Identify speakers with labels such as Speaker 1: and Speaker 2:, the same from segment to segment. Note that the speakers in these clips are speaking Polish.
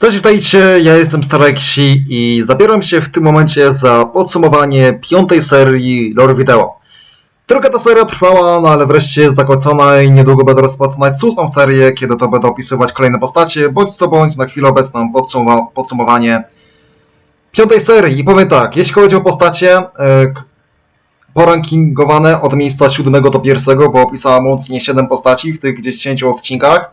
Speaker 1: Cześć, witajcie, ja jestem Stareksi i zabieram się w tym momencie za podsumowanie piątej serii Lore Video. Trochę ta seria trwała, no ale wreszcie zakończona i niedługo będę rozpoczynać szóstą serię, kiedy to będę opisywać kolejne postacie, bądź co bądź na chwilę obecną podsuma podsumowanie piątej serii. I powiem tak, jeśli chodzi o postacie, k- porankingowane od miejsca siódmego do pierwszego, bo opisałem łącznie 7 postaci w tych 10 odcinkach,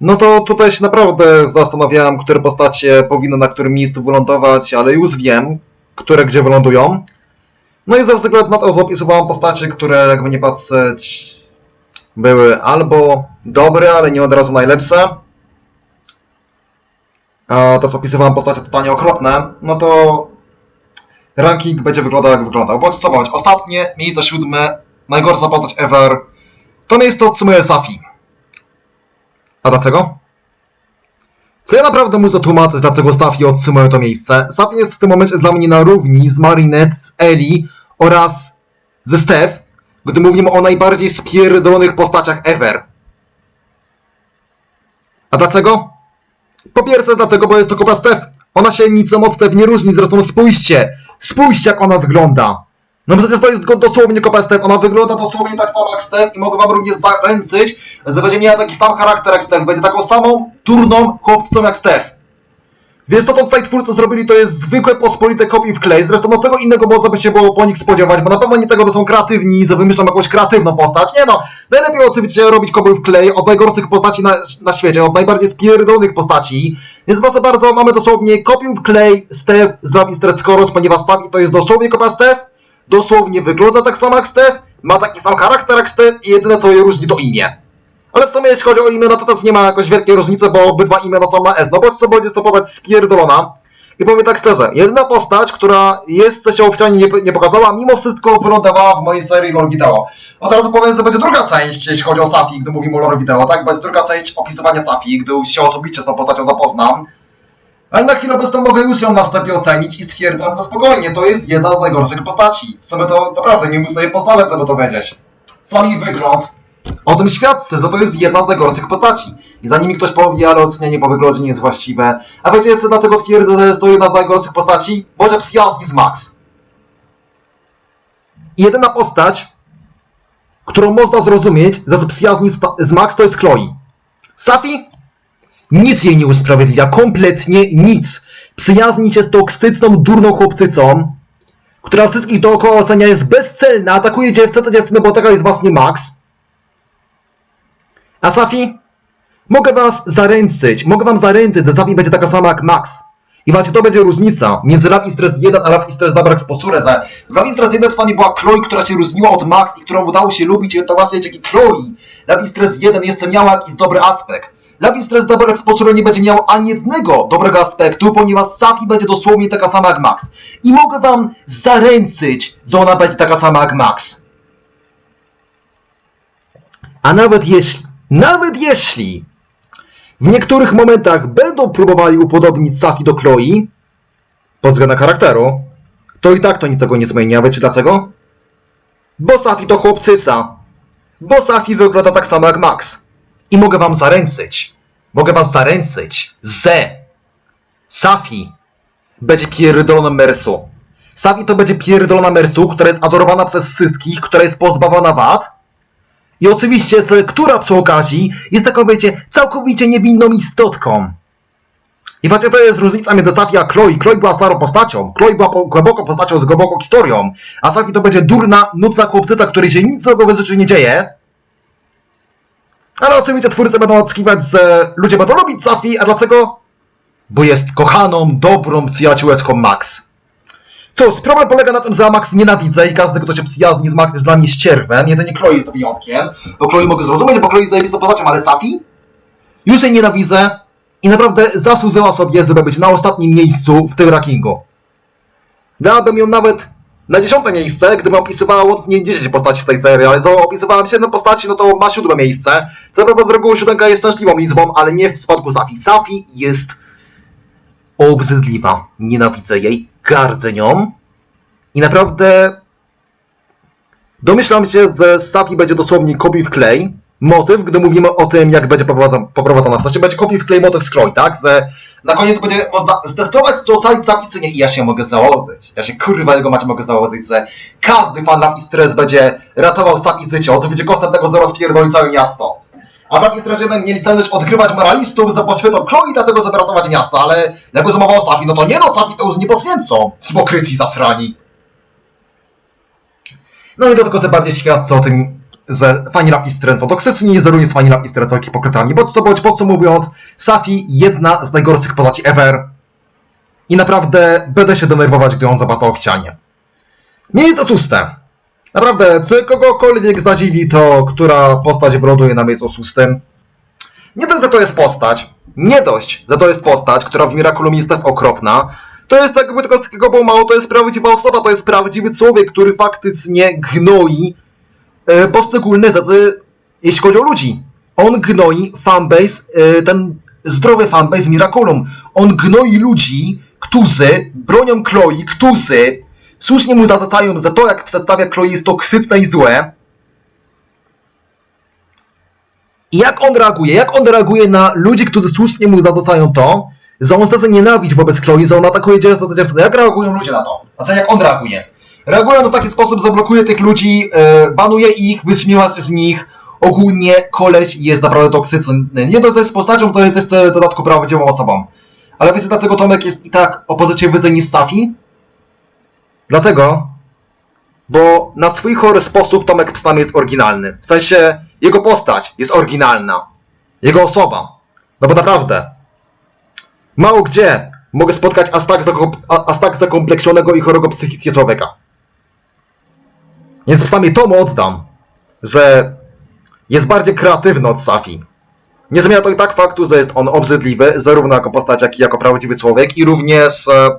Speaker 1: no to tutaj się naprawdę zastanawiałem, które postacie powinny na którym miejscu wylądować, ale już wiem, które gdzie wylądują. No i ze względu na to zapisywałem postacie, które jakby nie patrzeć były albo dobre, ale nie od razu najlepsze. A też opisywałem postacie totalnie okropne, no to ranking będzie wyglądał jak wyglądał. Bądź, ostatnie, miejsce siódme, najgorsza postać ever, to miejsce otrzymuje Safi. A dlaczego? Co ja naprawdę muszę tłumaczyć, dlaczego Safi otrzymuje to miejsce? Safi jest w tym momencie dla mnie na równi z Marinette, z Eli oraz ze Steph, gdy mówimy o najbardziej spierdolonych postaciach ever. A dlaczego? Po pierwsze dlatego, bo jest to kopa Steph. Ona się niczym od Steph nie różni, zresztą spójrzcie! Spójrzcie jak ona wygląda! No przecież to jest dosłownie kopa Steph, ona wygląda dosłownie tak samo jak Steph i mogę wam również zaręczyć, że będzie miała taki sam charakter jak Steph, będzie taką samą, turną chłopcą jak Steph. Więc to, co tutaj twórcy zrobili, to jest zwykłe pospolite kopii w klej. Zresztą no czego innego można by się było po nich spodziewać, bo na pewno nie tego, że są kreatywni, że wymyślą jakąś kreatywną postać. Nie no, najlepiej oczywiście robić kopię w klej od najgorszych postaci na, na świecie, od najbardziej spierdolonych postaci. Więc proszę bardzo, mamy dosłownie kopię w klej Steph z Love Dead Scoros, ponieważ Steph to jest dosłownie kopia Steph, dosłownie wygląda tak samo jak Steph, ma taki sam charakter jak Steph i jedyne co je różni to imię. Ale w sumie jeśli chodzi o imiona, to też nie ma jakoś wielkiej różnicy, bo obydwa imiona są na S. No bo co będzie to podać spierdolona. I powiem tak szczerze, jedyna postać, która jeszcze się oficjalnie nie, nie pokazała, mimo wszystko wylądowała w mojej serii lore wideo. Od razu powiem, że będzie druga część, jeśli chodzi o Safi, gdy mówimy o lore wideo, tak? Będzie druga część opisywania Safi, gdy się osobiście z tą postacią zapoznam. Ale na chwilę obecną mogę już ją na wstępie ocenić i stwierdzam, że spokojnie, to jest jedna z najgorszych postaci. W sumie to naprawdę nie muszę jej poznawać, żeby to wiedzieć. Sam jej wygląd o tym świadczy, że to jest jedna z najgorszych postaci. I zanim mi ktoś powie, ale ocenianie po wyglądzie nie jest właściwe. A wiecie jeszcze dlaczego twierdzę, że jest to jedna z najgorszych postaci? Bo że Psyazji z Max. Jedyna postać, którą można zrozumieć, że Psyazji z Max to jest Chloe. Safi? Nic jej nie usprawiedliwia, kompletnie nic. Przyjaźnić jest toksyczną, durną chłopcycą, która wszystkich dookoła ocenia jest bezcelna, atakuje dziewczęta dziewczyny, bo taka jest właśnie Max. A Safi? Mogę was zaręczyć, mogę wam zaręczyć, że Safi będzie taka sama jak Max. I właśnie to będzie różnica między Love is Stress 1 a Love is Stress Zabrak w Love is Stress 1 w stanie była Chloe, która się różniła od Max i którą udało się lubić i to właśnie dzięki Chloe. Love is Stress 1 jeszcze miała jakiś dobry aspekt. Love is Stress Zabrak Sposure nie będzie miał ani jednego dobrego aspektu, ponieważ Safi będzie dosłownie taka sama jak Max. I mogę wam zaręczyć, że ona będzie taka sama jak Max. A nawet jeśli, nawet jeśli w niektórych momentach będą próbowali upodobnić Safi do Chloe, pod względem charakteru, to i tak to niczego nie zmieni. A wiecie dlaczego? Bo Safi to chłopcyca. Bo Safi wygląda tak samo jak Max. I mogę wam zaręczyć, mogę was zaręczyć, że Safi będzie pierdoloną Mersu. Safi to będzie pierdolona Mersu, która jest adorowana przez wszystkich, która jest pozbawiona wad, i oczywiście, która przy okazji jest taką, wiecie, całkowicie niewinną istotką. I właśnie to jest różnica między Safi a Chloe. Chloe była starą postacią. Chloe była po, głęboką postacią z głęboką historią. A Safi to będzie durna, nudna chłopcyca, której się nic złego w życiu nie dzieje. Ale oczywiście twórcy będą odskiwać, że ludzie będą lubić Safi, a dlaczego? Bo jest kochaną, dobrą przyjaciółeczką Max. Cóż, problem polega na tym, że ja Max nienawidzę i każdy, kto się przyjaźni z Max jest dla mnie ścierwem. Jedynie Chloe jest wyjątkiem. Bo Chloe mogę zrozumieć, bo Chloe jest zajebistą postacią, ale Safi? Już jej nienawidzę i naprawdę zasłużyła sobie, żeby być na ostatnim miejscu w tym rankingu. Dałabym ją nawet na dziesiąte miejsce, gdybym opisywała łącznie 10 postaci w tej serii, ale co opisywałem 7 postaci, no to ma siódme miejsce. Co prawda z reguły siódemka jest szczęśliwą liczbą, ale nie w przypadku Safi. Safi jest obrzydliwa. Nienawidzę jej, gardzę nią. I naprawdę domyślam się, że Safi będzie dosłownie kopiuj w klej motyw, gdy mówimy o tym, jak będzie poprowadzona, poprowadzona. W sensie będzie kopiuj w klej motyw Chloe, tak? Że na koniec będzie można zdecydować, czy ocalić czy nie. I ja się mogę założyć. Ja się kurwa jego macie mogę założyć, że każdy fan i Stres będzie ratował Safi życie. On będzie kosztem tego, że rozpierdoli całe miasto. A w Love i Stres 1 mieli celność odgrywać moralistów za poświęcą Chloe, dlatego żeby ratować miasto, ale jakby zamowa o Safi, no to nie no, Safi to już nie poświęcą. Hipokryci zasrani. No i do tego tym bardziej świadczy o tym, że fani is Strange są toksyczni, że również fani is Strange są hipokrytami. Bądź co bądź, podsumowując, Safi jedna z najgorszych postaci ever. I naprawdę będę się denerwować, gdy on zobaczy oficjalnie. Miejsce szóste. Naprawdę, czy kogokolwiek zadziwi to, która postać wyląduje na miejscu szóstym? Nie dość, że to jest postać, nie dość, że to jest postać, która w Miraculum jest okropna, to jest jakby tego wszystkiego było mało, to jest prawdziwa osoba, to jest prawdziwy człowiek, który faktycznie gnoi poszczególne rzeczy, jeśli chodzi o ludzi. On gnoi fanbase, e, ten zdrowy fanbase Miraculum. On gnoi ludzi, którzy bronią Chloe, którzy słusznie mu zarzucają, że to jak przedstawia Chloe jest toksyczne i złe. I jak on reaguje? Jak on reaguje na ludzi, którzy słusznie mu zarzucają to, że on chce nienawiść wobec Chloe, że on atakuje dziewczynę. Jak reagują ludzie na to? A co jak on reaguje? Reagują w taki sposób, zablokuje tych ludzi, e, banuje ich, wyśmiewa z nich. Ogólnie koleś jest naprawdę toksyczny. Nie że jest postacią, to jest jeszcze w dodatku prawdziwą osobą. Ale wiecie dlaczego Tomek jest i tak o pozycie wyżej niż Safi? Dlatego, bo na swój chory sposób Tomek przynajmniej jest oryginalny. W sensie, jego postać jest oryginalna. Jego osoba. No bo naprawdę, mało gdzie mogę spotkać aż tak, aż tak zakompleksionego i chorego psychicznie człowieka. Więc przynajmniej to mu oddam, że jest bardziej kreatywny od Safi. Nie zmienia to i tak faktu, że jest on obrzydliwy, zarówno jako postać, jak i jako prawdziwy człowiek i również... E...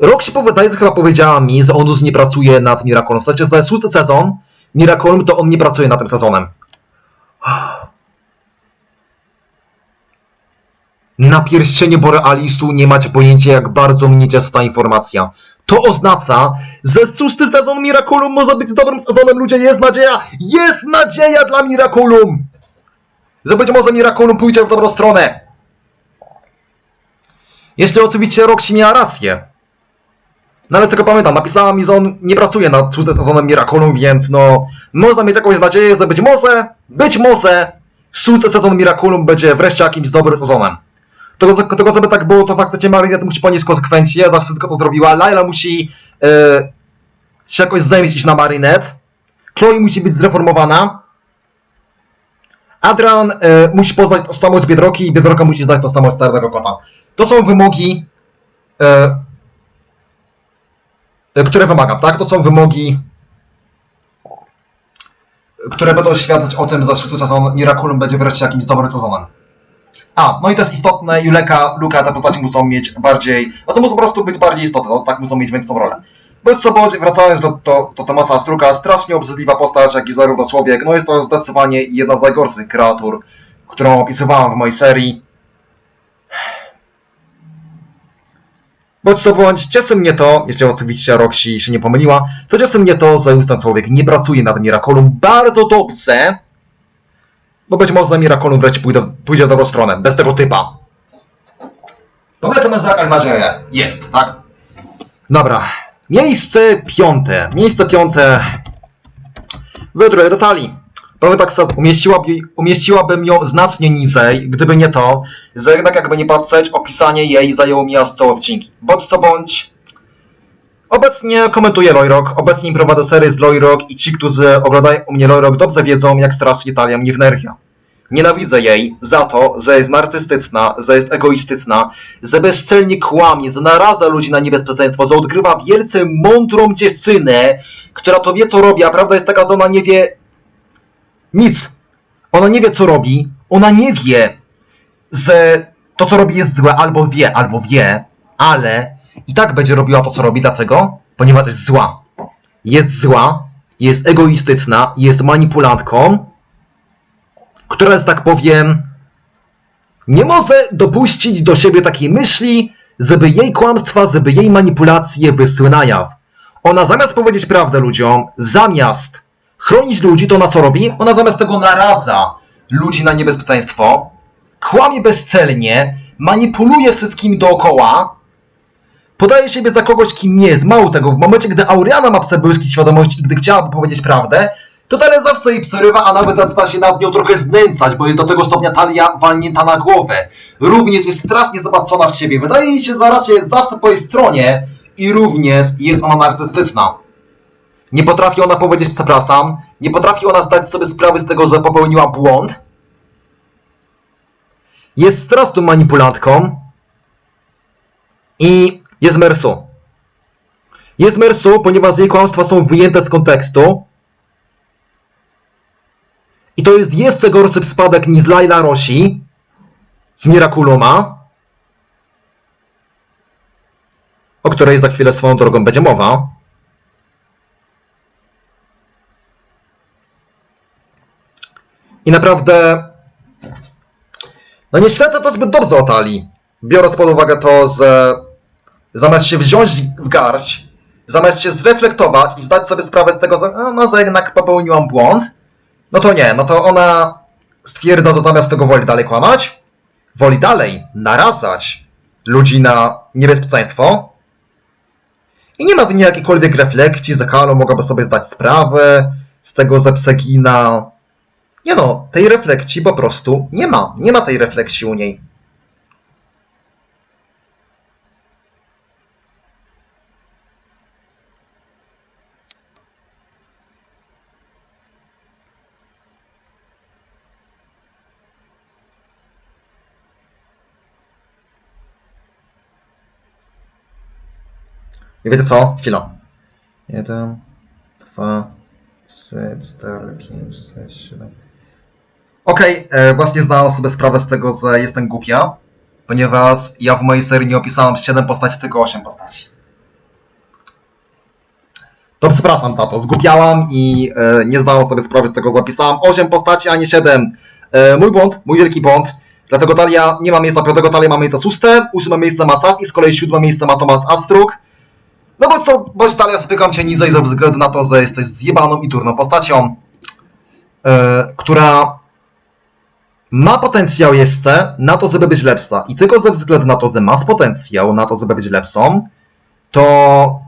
Speaker 1: Roxy wydaje chyba powiedziała mi, że on już nie pracuje nad Miraculum. W sensie, że szósty sezon Miraculum to on nie pracuje nad tym sezonem. Na pierścienie Borealisu nie macie pojęcia, jak bardzo mnie cieszy ta informacja. To oznacza, że szósty sezon Miraculum może być dobrym sezonem, ludzie, jest nadzieja! Jest nadzieja dla Miraculum! Że być może Miraculum pójdzie w dobrą stronę. Jeśli oczywiście Roxy miała rację. No ale z tego pamiętam, napisała mi, że on nie pracuje nad szóstym sezonem Miraculum, więc no... Można mieć jakąś nadzieję, że być może, być może szósty sezon Miraculum będzie wreszcie jakimś dobrym sezonem. Tego, tego żeby tak było, to faktycznie Marinette musi ponieść konsekwencje, za wszystko to zrobiła. Laila musi e, się jakoś zemścić na Marinette. Chloe musi być zreformowana. Adrian e, musi poznać tożsamość Biedroki i Biedroka musi znać tożsamość Starego Kota. To są wymogi, e, które wymagam, tak? To są wymogi, które będą świadczyć o tym, że szósty sezon Miraculum będzie wreszcie jakimś dobrym sezonem. A, no i to jest istotne, Juleka, Luka, te postaci muszą mieć bardziej, no to muszą po prostu być bardziej istotne, tak muszą mieć większą rolę. Bez co bądź, wracając do, do, do Tomasa Struka, strasznie obrzydliwa postać, jak i zarówno człowiek, no jest to zdecydowanie jedna z najgorszych kreatur, którą opisywałem w mojej serii. Bądź co bądź, cieszy mnie to, jeśli oczywiście Roxy się nie pomyliła, to cieszy mnie to, że już ten człowiek nie pracuje nad Miraculum bardzo dobrze, bo być może Miraculum wreszcie pójdzie, pójdzie w dobrą stronę, bez tego typa. Powiedzmy, że jakaś nadzieja jest, tak? Dobra. Miejsce piąte. Miejsce piąte. Wydrę do talii. Powiem tak, umieściłaby, umieściłabym ją znacznie niżej, gdyby nie to, że jednak jakby nie patrzeć, opisanie jej zajęło mi aż odcinki. Bądź co bądź, Obecnie komentuję Loyrok, obecnie prowadzę serię z Loyrok i ci, którzy oglądają u mnie Loyrok dobrze wiedzą, jak strasznie talia mnie wnerwia. Nienawidzę jej za to, że jest narcystyczna, że jest egoistyczna, że bezczelnie kłamie, że naraza ludzi na niebezpieczeństwo, że odgrywa wielce mądrą dziewczynę, która to wie co robi, a prawda jest taka, że ona nie wie nic. Ona nie wie co robi, ona nie wie, że to co robi jest złe, albo wie, albo wie, ale i tak będzie robiła to, co robi. Dlaczego? Ponieważ jest zła. Jest zła, jest egoistyczna, jest manipulantką, która, że tak powiem, nie może dopuścić do siebie takiej myśli, żeby jej kłamstwa, żeby jej manipulacje wysły na jaw. Ona zamiast powiedzieć prawdę ludziom, zamiast chronić ludzi, to na co robi? Ona zamiast tego naraza ludzi na niebezpieczeństwo, kłamie bezcelnie, manipuluje wszystkim dookoła, podaje siebie za kogoś, kim nie jest. Mało tego, w momencie, gdy Auriana ma przebłyski świadomości gdy chciałaby powiedzieć prawdę, to zawsze jej przerywa, a nawet zaczyna się nad nią trochę znęcać, bo jest do tego stopnia talia walnięta na głowę. Również jest strasznie zobaczona w siebie. Wydaje jej się, raczej jest zawsze po jej stronie i również jest ona narcystyczna. Nie potrafi ona powiedzieć przepraszam, nie potrafi ona zdać sobie sprawy z tego, że popełniła błąd. Jest straszną manipulantką i jest Mersu. Jest Mersu, ponieważ jej kłamstwa są wyjęte z kontekstu. I to jest jeszcze gorszy spadek niż Laila Rosi z Miraculuma, o której za chwilę swoją drogą będzie mowa. I naprawdę no nie świadczy to zbyt dobrze o Talii. Biorąc pod uwagę to, że zamiast się wziąć w garść, zamiast się zreflektować i zdać sobie sprawę z tego, że no, no, że jednak popełniłam błąd, no to nie, no to ona stwierdza, że zamiast tego woli dalej kłamać, woli dalej narazać ludzi na niebezpieczeństwo i nie ma w niej jakiejkolwiek refleksji, że Kalo mogłaby sobie zdać sprawę z tego, że przegina. Nie no, tej refleksji po prostu nie ma. Nie ma tej refleksji u niej. I wiecie co? Chwila. Jeden, dwa, trzy, cztery, pięć, sześć, siedem. Okej, e, właśnie zdałam sobie sprawę z tego, że jestem głupia, ponieważ ja w mojej serii nie opisałem 7 postaci, tylko 8 postaci. To przepraszam za to, zgubiałam i e, nie zdałam sobie sprawy z tego, zapisałam 8 postaci, a nie 7. E, mój błąd, mój wielki błąd. Dlatego Talia nie ma miejsca piątego, Talia ma miejsce szóste, ósme miejsce ma Saf i z kolei siódme miejsce ma Tomasz Astruk. No bo co, bądź Talia spykam cię niżej ze względu na to, że jesteś zjebaną i turną postacią, e, która ma potencjał jeszcze na to, żeby być lepsza. I tylko ze względu na to, że masz potencjał na to, żeby być lepszą, to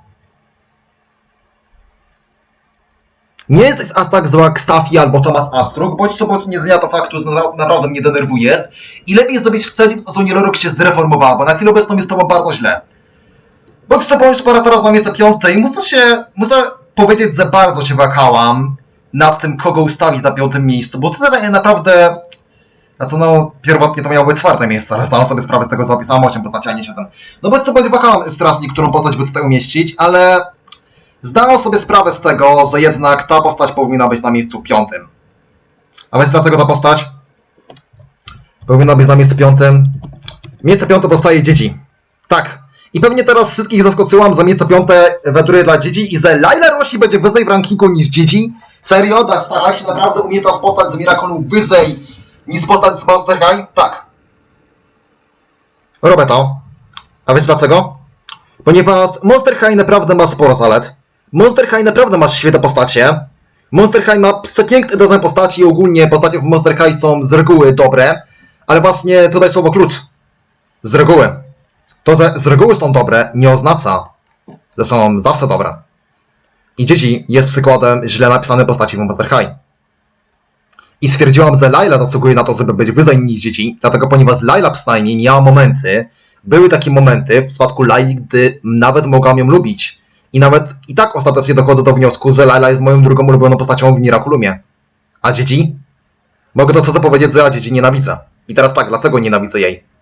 Speaker 1: nie jesteś aż tak zła jak Stafi albo Tomasz Astruk, bądź co bądź nie zmienia to faktu, że na- naprawdę mnie denerwujesz. I lepiej zrobić w trzecim sezonie Lorok się zreformowała, bo na chwilę obecną jest tobą bardzo źle. Bądź co bądź, pora teraz na miejsce piąte i muszę się, muszę powiedzieć, że bardzo się wahałam nad tym, kogo ustawić na piątym miejscu, bo tutaj naprawdę, co no, pierwotnie to miało być czwarte miejsce, ale zdałam sobie sprawę z tego, że zapisałam 8 postaci, a nie 7. No bądź co bądź wahałam strasznie, którą postać by tutaj umieścić, ale zdałam sobie sprawę z tego, że jednak ta postać powinna być na miejscu piątym. A więc dlaczego ta postać powinna być na miejscu piątym? Miejsce piąte dostaje dzieci. Tak. I pewnie teraz wszystkich zaskoczyłam za miejsce piąte według dla dzieci i że Laila Rossi będzie wyżej w rankingu niż dzieci. Serio? Da starać się naprawdę umiejscowić postać z Miracolu wyżej niż postać z Monster High? Tak. Robię to. A wiecie dlaczego? Ponieważ Monster High naprawdę ma sporo zalet. Monster High naprawdę ma świetne postacie. Monster High ma przepiękny design postaci i ogólnie postacie w Monster High są z reguły dobre. Ale właśnie tutaj słowo klucz. Z reguły. To, że z reguły są dobre, nie oznacza, że są zawsze dobre. I dzieci jest przykładem źle napisanej postaci w Monster High. I stwierdziłam, że Laila zasługuje na to, żeby być wyżej niż dzieci, dlatego ponieważ Laila przynajmniej miała momenty, były takie momenty w przypadku Laili, gdy nawet mogłam ją lubić. I nawet i tak ostatecznie dochodzę do wniosku, że Laila jest moją drugą ulubioną postacią w Miraculumie. A dzieci? Mogę to co to powiedzieć, że ja dzieci nienawidzę. I teraz tak, dlaczego nienawidzę jej?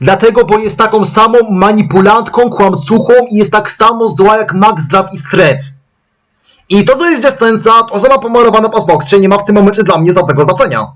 Speaker 1: Dlatego, bo jest taką samą manipulantką, kłamcuchą i jest tak samo zła jak Max Drav i Stretch. I to, co jest dziewczęca, to, ma pomalowane paznokcie, nie ma w tym momencie dla mnie żadnego znaczenia.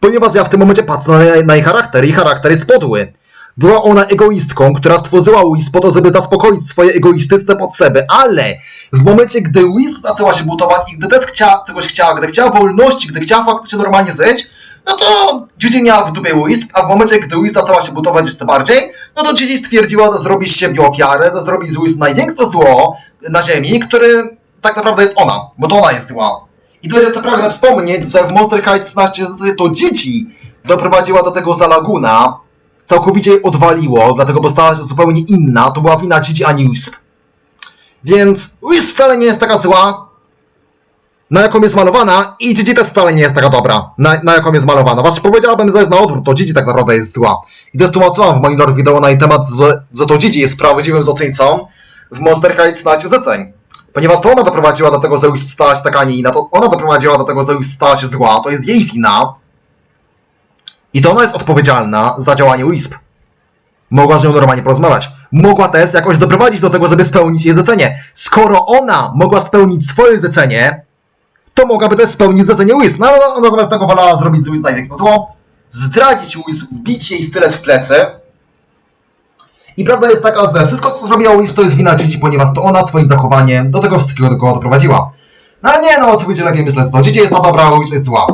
Speaker 1: Ponieważ ja w tym momencie patrzę na, na jej charakter i charakter jest podły. Była ona egoistką, która stworzyła Whis po to, żeby zaspokoić swoje egoistyczne potrzeby, ale w momencie, gdy Whis zaczęła się budować i gdy też chciała, czegoś chciała, gdy chciała wolności, gdy chciała faktycznie normalnie żyć, no to Gigi miała w dupie Whis, a w momencie, gdy Whis zaczęła się budować jeszcze bardziej, no to Gigi stwierdziła, że zrobi z siebie ofiarę, że zrobi z Whis największe zło na ziemi, który tak naprawdę jest ona, bo to ona jest zła. I tu jest co prawda wspomnieć, że w Monster High 13 to dzieci doprowadziła do tego, że Laguna całkowicie jej odwaliło, dlatego bo stała się zupełnie inna, to była wina Gigi, a nie Wisp. Więc Wisp wcale nie jest taka zła, na jaką jest malowana i Gigi też wcale nie jest taka dobra, na, na jaką jest malowana. Właśnie powiedziałabym, jest na odwrót, to Gigi tak naprawdę jest zła. I też w moim wideo na jej temat, że, to Gigi jest prawdziwym złoczyńcą w Monster High 13 zleceń. Ponieważ to ona doprowadziła do tego, że Wisp stała się taka, nie inna, to ona doprowadziła do tego, że Wisp stała się zła, to jest jej wina. I to ona jest odpowiedzialna za działanie Wisp. Mogła z nią normalnie porozmawiać. Mogła też jakoś doprowadzić do tego, żeby spełnić jej zlecenie. Skoro ona mogła spełnić swoje zlecenie, to mogłaby też spełnić zlecenie Wisp. No ale ona zamiast tego wolała zrobić z Wisp tak na zło, zdradzić Wisp, wbić jej stylet w plecy. I prawda jest taka, że wszystko co zrobiła Wisp to jest wina Gigi, ponieważ to ona swoim zachowaniem do tego wszystkiego go doprowadziła. No ale nie no, oczywiście lepiej myślę, że to Gigi jest ta dobra, Wisp jest zła.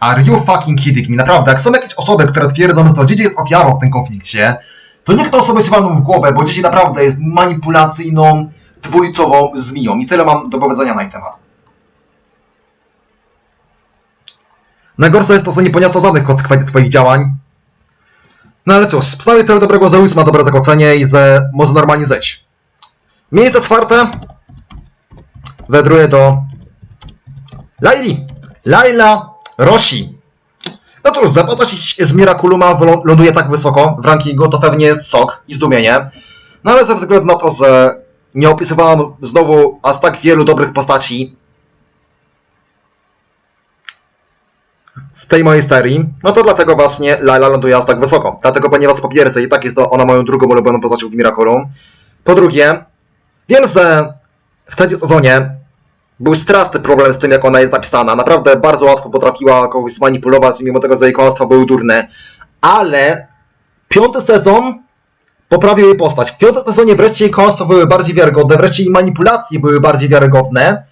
Speaker 1: Are you fucking kidding me? Naprawdę, jak są jakieś osoby, które twierdzą, że to Gigi jest ofiarą w tym konflikcie, to niech te osoby się walną w głowę, bo Gigi naprawdę jest manipulacyjną, dwulicową zmiją. I tyle mam do powiedzenia na jej temat. Najgorsze jest to, że nie poniosła żadnych konsekwencji swoich działań. No ale cóż, przynajmniej tyle dobrego, Wisp ma dobre zakończenie i że może normalnie zejść. Miejsce czwarte wędruje do Laili. Laila Roshi. No cóż, zapadać z Miraculuma ląduje tak wysoko w rankingu, to pewnie jest sok i zdumienie. No ale ze względu na to, że nie opisywałam znowu aż tak wielu dobrych postaci w tej mojej serii, no to dlatego właśnie Laila ląduje aż tak wysoko. Dlatego, ponieważ po pierwsze i tak jest to ona moją drugą ulubioną postacią w Miraculum. Po drugie, wiem, że w trzecim sezonie był straszny problem z tym, jak ona jest napisana. Naprawdę bardzo łatwo potrafiła kogoś zmanipulować, mimo tego, że jej kłamstwa były durne. Ale piąty sezon poprawił jej postać. W piątym sezonie wreszcie jej kłamstwa były bardziej wiarygodne, wreszcie jej manipulacje były bardziej wiarygodne.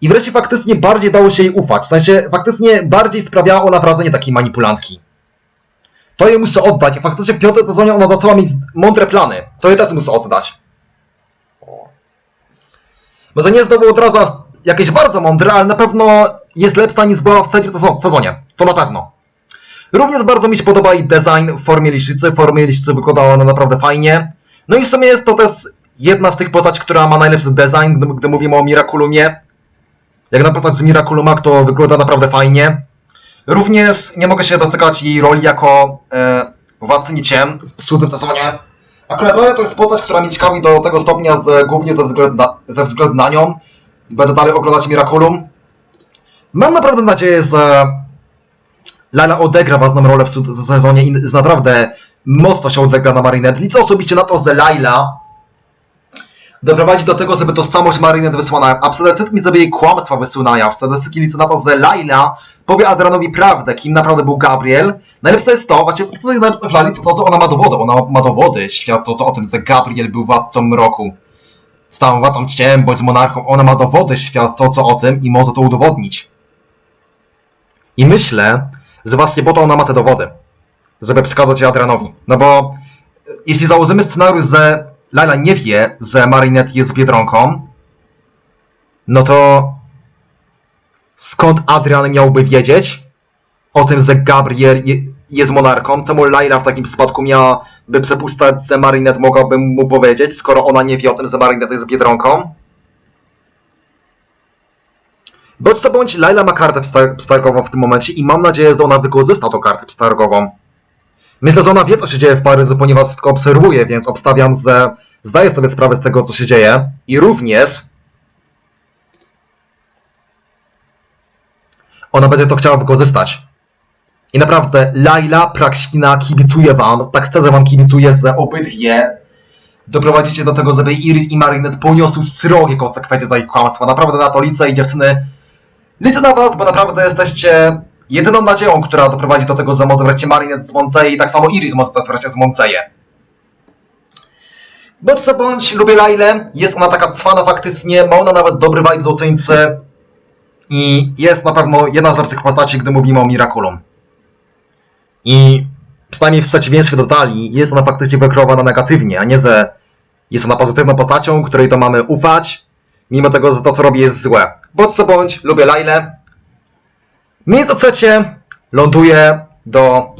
Speaker 1: I wreszcie faktycznie bardziej dało się jej ufać. W sensie faktycznie bardziej sprawiała ona wrażenie takiej manipulantki. To jej muszę oddać. Faktycznie w piątym sezonie ona zaczęła mieć mądre plany. To jej też muszę oddać. Może nie znowu od razu jakieś bardzo mądre, ale na pewno jest lepsza niż była w trzecim sezon- sezonie. To na pewno. Również bardzo mi się podoba i design w formie liszczycy. W formie liszczycy wyglądała ona naprawdę fajnie. No i w sumie jest to też jedna z tych postaci, która ma najlepszy design, gdy, gdy mówimy o Miraculumie. Jak na postać z Miraculuma, to wygląda naprawdę fajnie. Również nie mogę się doczekać jej roli jako e, władcy w szóstym sezonie. Akurat Lola to jest postać, która mnie ciekawi do tego stopnia, z, głównie ze względu, na, ze względu na nią. Będę dalej oglądać Miraculum. Mam naprawdę nadzieję, że Lala odegra ważną rolę w sezonie i naprawdę mocno się odegra na Marinette. Liczę osobiście na to, że Laila doprowadzi do tego, żeby tożsamość Marinette wysłana, a przede wszystkim żeby jej kłamstwa wysunęła. Przede wszystkim liczę na to, że Laila powie Adrianowi prawdę, kim naprawdę był Gabriel. Najlepsze jest to, właśnie to co jest najlepsze w Lali, to to, że ona ma dowody. Ona ma dowody świadczące o tym, że Gabriel był władcą mroku. Stałą watą ciem bądź monarchą. Ona ma dowody świadczące o tym i może to udowodnić. I myślę, że właśnie po to ona ma te dowody. Żeby wskazać je Adrianowi. No bo e, jeśli założymy scenariusz, że Laila nie wie, że Marinette jest Biedronką, no to skąd Adrian miałby wiedzieć o tym, że Gabriel je, jest monarką? Czemu Laila w takim przypadku miałaby przypuszczać, że Marinette mogłaby mu powiedzieć, skoro ona nie wie o tym, że Marinette jest Biedronką? Bądź co bądź, Laila ma kartę psta- przetargową w tym momencie i mam nadzieję, że ona wykorzysta tą kartę przetargową. Myślę, że ona wie, co się dzieje w Paryżu, ponieważ wszystko obserwuje, więc obstawiam, że zdaje sobie sprawę z tego, co się dzieje. I również ona będzie to chciała wykorzystać. I naprawdę, Laila, Praksina, kibicuję wam, tak szczerze wam kibicuję, że obydwie doprowadzicie do tego, żeby Iris i Marinette poniosły srogie konsekwencje za ich kłamstwa. Naprawdę na to liczę i dziewczyny, liczę na was, bo naprawdę jesteście jedyną nadzieją, która doprowadzi do tego, że może wreszcie Marinette zmąceje i tak samo Iris też wreszcie zmąceje. Bądź co bądź, lubię Lailę, jest ona taka cwana faktycznie, ma ona nawet dobry vibe z i jest na pewno jedna z lepszych postaci, gdy mówimy o Miraculum. I przynajmniej w przeciwieństwie do Talii, jest ona faktycznie wykreowana negatywnie, a nie że jest ona pozytywną postacią, której to mamy ufać, mimo tego, że to co robi jest złe. Bądź co bądź, lubię Lailę. Miejsce trzecie ląduje do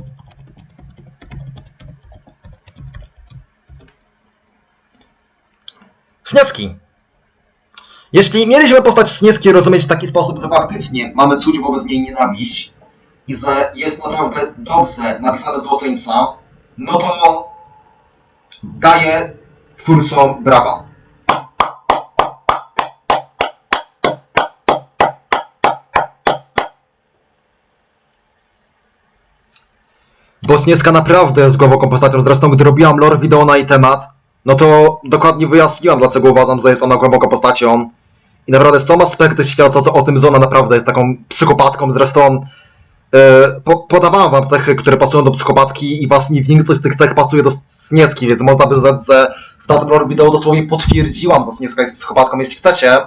Speaker 1: Śnieżki. Jeśli mieliśmy postać Śnieżki rozumieć w taki sposób, że faktycznie mamy czuć wobec niej nienawiść i że jest naprawdę dobrze napisane złoczyńca, no to daję twórcom brawa. Bo Śnieżka naprawdę jest głęboką postacią. Zresztą, gdy robiłam lore wideo na jej temat, no to dokładnie wyjaśniłam, dlaczego uważam, że jest ona głęboką postacią. I naprawdę są aspekty świata, co o tym, że ona naprawdę jest taką psychopatką. Zresztą e, po, podawałam wam cechy, które pasują do psychopatki i właśnie większość z tych cech pasuje do Śnieżki, więc można by zdać, że w tamtym lore wideo dosłownie potwierdziłam, że Śnieżka jest psychopatką. Jeśli chcecie,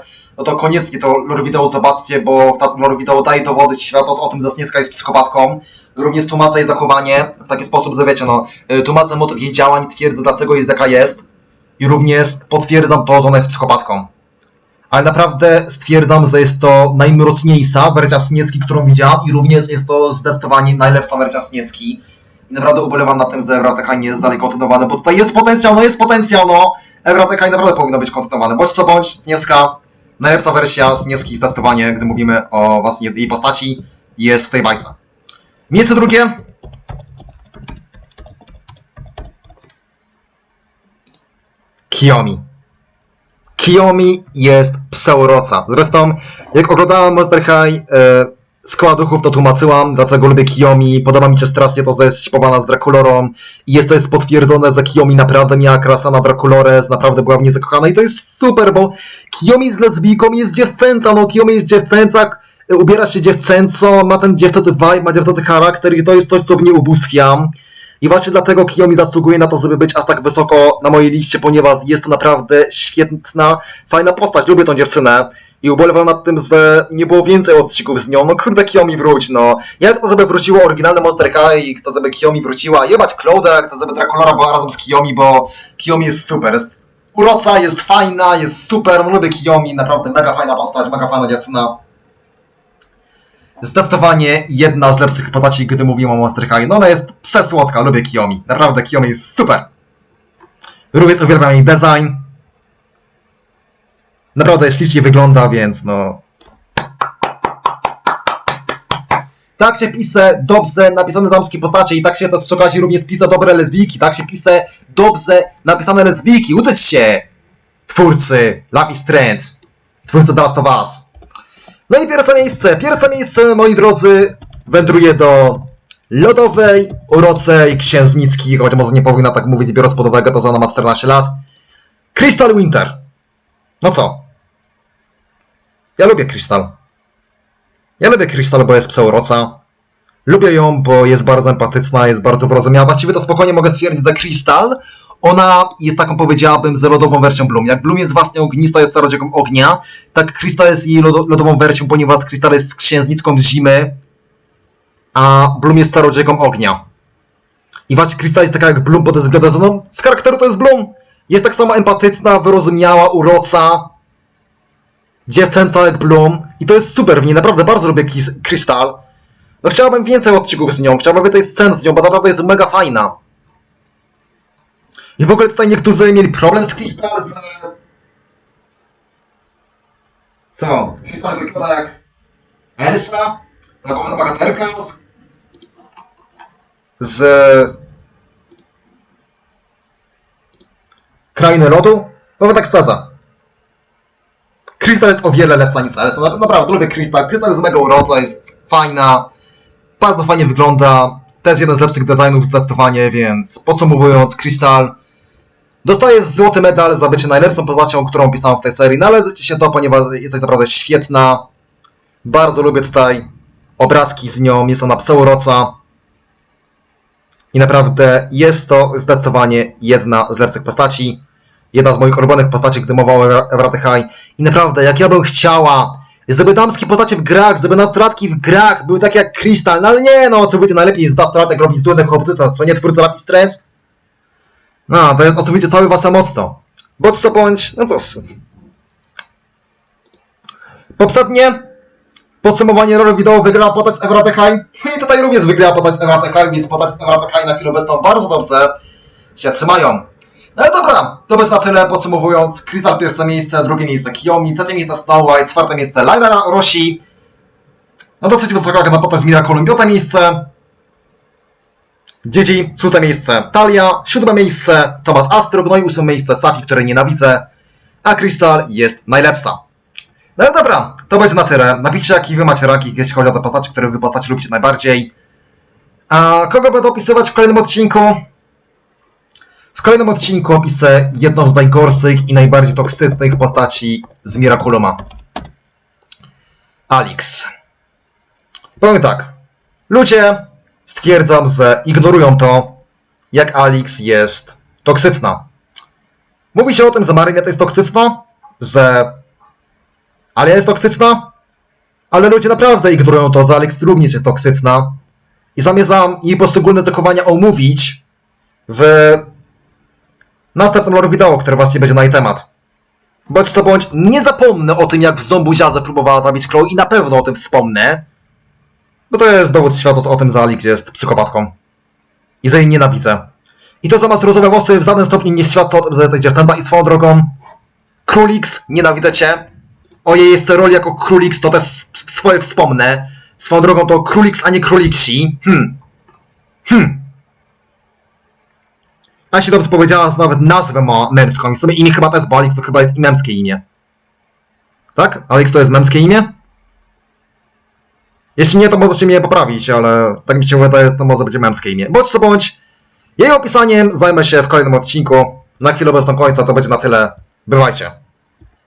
Speaker 1: no to koniecznie to lore wideo zobaczcie, bo w tamtym lore wideo daje dowody świata o tym, że Śnieżka jest psychopatką. Również tłumaczę jej zachowanie w taki sposób, że wiecie, no, y, tłumaczę motyw jej działań, twierdzę dlaczego jest jaka jest i również potwierdzam to, że ona jest psychopatką. Ale naprawdę stwierdzam, że jest to najmroczniejsza wersja Śnieżki, którą widziałam i również jest to zdecydowanie najlepsza wersja Śnieżki. I naprawdę ubolewam nad tym, że Evrateka nie jest dalej kontynuowane, bo tutaj jest potencjał, no jest potencjał, no! Evrateka naprawdę powinno być kontynuowane. Bądź co bądź, Śnieżka, najlepsza wersja Śnieżki zdecydowanie, gdy mówimy o właśnie jej postaci, jest w tej bajce. Miejsce drugie. Kiyomi. Kiyomi jest pseuroca. Zresztą, jak oglądałem Monster High e, Skła Duchów, to tłumaczyłam, dlaczego lubię Kiyomi. Podoba mi się strasznie to, że jest śpiewana z Draculorą. I jest to jest potwierdzone, że Kiyomi naprawdę miała krasa na Draculorę, naprawdę była w niej zakochana. I to jest super, bo Kiyomi z lesbijką jest dziewczęca, no Kiyomi jest dziewczęca, ubiera się dziewczęco, ma ten dziewczęcy vibe, ma dziewczęcy charakter i to jest coś, co mnie ubóstwiam. I właśnie dlatego Kiyomi zasługuje na to, żeby być aż tak wysoko na mojej liście, ponieważ jest to naprawdę świetna, fajna postać. Lubię tą dziewczynę. I ubolewam nad tym, że nie było więcej odcinków z nią. No kurde, Kiyomi wróć, no. Ja chcę, żeby wróciło oryginalne Monster High chcę, żeby Kiyomi wróciła. Jebać Clouda, chcę, żeby Draculora była razem z Kiyomi, bo Kiyomi jest super. Jest uroca, jest fajna, jest super. No lubię Kiyomi, naprawdę mega fajna postać, mega fajna dziewczyna. Zdecydowanie jedna z lepszych postaci, gdy mówimy o Monster High. No ona jest przesłodka, lubię Kiyomi. Naprawdę Kiyomi jest super. Również uwielbiam jej design. Naprawdę ślicznie wygląda, więc no... Tak się pisze dobrze napisane damskie postacie i tak się też przy okazji również pisze dobre lesbijki. Tak się pisze dobrze napisane lesbijki. Uczyć się, twórcy Lucky Strange, twórcy The Last of Us. No i pierwsze miejsce. Pierwsze miejsce, moi drodzy, wędruje do lodowej, urocej księżniczki, choć może nie powinna tak mówić, biorąc pod uwagę to, że ona ma 14 lat. Crystal Winter. No co? Ja lubię Crystal. Ja lubię Crystal, bo jest pseuroca. Lubię ją, bo jest bardzo empatyczna, jest bardzo wyrozumiała. Właściwie to spokojnie mogę stwierdzić, że Crystal, ona jest taką, powiedziałabym, z lodową wersją Bloom. Jak Bloom jest właśnie ognista, jest starodzieką ognia, tak Crystal jest jej lodo- lodową wersją, ponieważ Crystal jest księżniczką zimy, a Bloom jest starodzieką ognia. I właśnie Crystal jest taka jak Bloom pod względem, z charakteru to jest Bloom. Jest tak samo empatyczna, wyrozumiała, uroca, dziewczęca jak Bloom. I to jest super w niej, naprawdę bardzo lubię Crystal. No chciałbym więcej odcinków z nią, chciałbym więcej scen z nią, bo naprawdę jest mega fajna. I w ogóle tutaj niektórzy mieli problem z Crystal, z... Co? Crystal wygląda jak Elsa? Ta główna bohaterka z... z... Krainy Lodu? Powiem tak szczerze. Crystal jest o wiele lepsza niż. Na- Naprawdę lubię Crystal. Crystal jest mega urocza, jest fajna. Bardzo fajnie wygląda. Też jeden z lepszych designów zdecydowanie, więc podsumowując, Crystal dostaje złoty medal za bycie najlepszą postacią, którą pisałem w tej serii. Należy ci się to, ponieważ jesteś naprawdę świetna. Bardzo lubię tutaj obrazki z nią, jest ona pseuroca. I naprawdę jest to zdecydowanie jedna z lepszych postaci. Jedna z moich ulubionych postaci, gdy mowa o Evraty High. I naprawdę, jak ja bym chciała, żeby damskie postacie w grach, żeby nastolatki w grach były takie jak Crystal, no ale nie, no oczywiście najlepiej z nastolatek robić trudne chłopcyca, co nie twórca Lapis Trends. No, to jest oczywiście cały wasze motto. Bądź co bądź, no to... Poprzednie Podsumowanie roli wideo wygrała postać z Evratechheim. I tutaj również wygrała postać z Evratechheim, więc postać z Evratechheim na chwilę obecną bardzo dobrze się trzymają. No ale dobra, to będzie na tyle podsumowując. Crystal pierwsze miejsce, drugie miejsce Kiyomi, trzecie miejsce Snow White, czwarte miejsce Lainara Roshi. No dosyć wysoka na postać z Miraculum, piąte miejsce. Gigi, szóste miejsce Talia, siódme miejsce Thomas Astrug, no i ósme miejsce Safi, której nienawidzę, a Crystal jest najlepsza. No ale dobra, to będzie na tyle. Napiszcie jaki wy macie ranking, jeśli chodzi o te postacie, które wy postacie lubicie najbardziej. A kogo będę opisywać w kolejnym odcinku? W kolejnym odcinku opiszę jedną z najgorszych i najbardziej toksycznych postaci z Miraculuma. Alix. Powiem tak. Ludzie stwierdzam, że ignorują to, jak Alix jest toksyczna. Mówi się o tym, że Marinette jest toksyczna, że Alia jest toksyczna, ale ludzie naprawdę ignorują to, że Alex również jest toksyczna i zamierzam jej poszczególne zachowania omówić w następnym lore wideo, które właśnie będzie na jej temat. Bądź co bądź, nie zapomnę o tym, jak w Zombuziadze próbowała zabić Chloe i na pewno o tym wspomnę, bo to jest dowód świadczący o tym, że Alex jest psychopatką. I że jej nienawidzę. I to zamiast różowe włosy w żadnym stopniu nie świadczy o tym, że jesteś dziewczęta i swoją drogą Królix, nienawidzę cię. O jej jeszcze roli jako Królix to też swoje wspomnę. Swoją drogą to Królix, a nie Króliksi. Hmm. Hmm. A się dobrze powiedziała, że nawet nazwę ma męską. I w sumie imię chyba też, bo Alex to chyba jest męskie imię. Tak? Alex to jest męskie imię? Jeśli nie, to możecie mnie poprawić, ale tak mi się wydaje, że to może będzie męskie imię. Bądź co bądź, jej opisaniem zajmę się w kolejnym odcinku. Na chwilę obecną końca to będzie na tyle. Bywajcie.